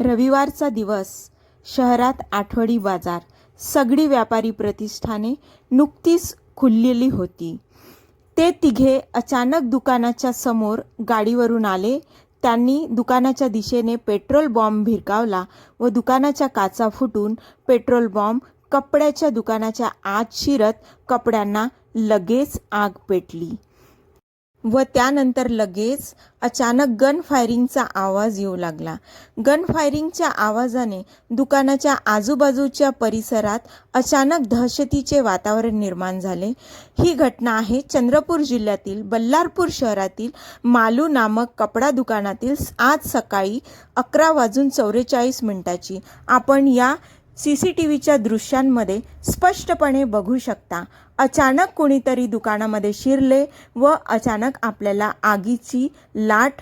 रविवारचा दिवस. शहरात आठवडी बाजार. सगळी व्यापारी प्रतिष्ठाने नुकतीच खुललेली होती. ते तिघे अचानक दुकानाच्या समोर गाडीवरून आले. त्यांनी दुकानाच्या दिशेने पेट्रोल बॉम्ब भिरकावला व दुकानाच्या काचा फुटून पेट्रोल बॉम्ब कपड्याच्या दुकानाच्या आत शिरत कपड्यांना लगेच आग पेटली. व त्यानंतर लगेच अचानक गन फायरिंगचा आवाज येऊ लागला. गन फायरिंगच्या आवाजाने दुकानाच्या आजूबाजूच्या परिसरात अचानक दहशतीचे वातावरण निर्माण झाले. ही घटना आहे चंद्रपूर जिल्ह्यातील बल्लारपूर शहरातील मालू नामक कपडा दुकानातील आज सकाळी अकरा वाजून चौवेचाळीस मिनिटाची. आपण या सी सी टी व्हीच्या दृश्यांमध्ये स्पष्टपणे बघू शकता अचानक कोणीतरी दुकानामध्ये शिरले व अचानक आपल्याला आगीची लाट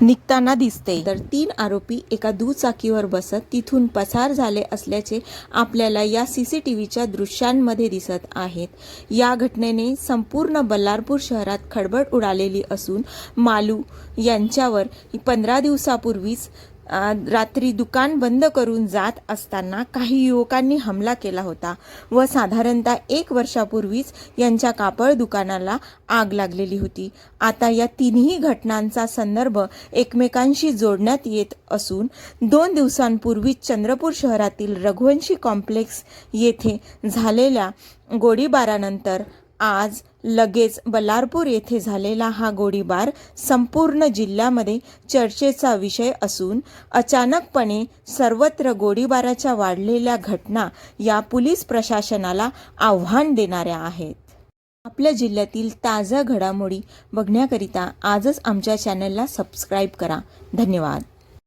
निघताना दिसते. तर तीन आरोपी एका दुचाकीवर बसत तिथून पसार झाले असल्याचे आपल्याला या सी सी टी व्हीच्या दृश्यांमध्ये दिसत आहेत. या घटनेने संपूर्ण बल्लारपूर शहरात खळबळ उडालेली असून मालू यांच्यावर पंधरा दिवसापूर्वीच रात्री दुकान बंद करून जात असताना काही युवकांनी हमला केला होता व साधारणतः एक वर्षापूर्वीच यांच्या कापड दुकानाला आग लागलेली होती. आता या तिन्ही घटनांचा संदर्भ एकमेकांशी जोडण्यात येत असून दोन दिवसांपूर्वीच चंद्रपूर शहरातील रघुवंशी कॉम्प्लेक्स येथे झालेल्या गोळीबारानंतर आज लगेच बल्लारपूर येथे झालेला हा गोळीबार संपूर्ण जिल्ह्यामध्ये चर्चेचा विषय असून अचानकपणे सर्वत्र गोळीबाराच्या वाढलेल्या घटना या पोलीस प्रशासनाला आव्हान देणाऱ्या आहेत. आपल्या जिल्ह्यातील ताज्या घडामोडी बघण्याकरिता आजच आमच्या चॅनलला सबस्क्राईब करा. धन्यवाद.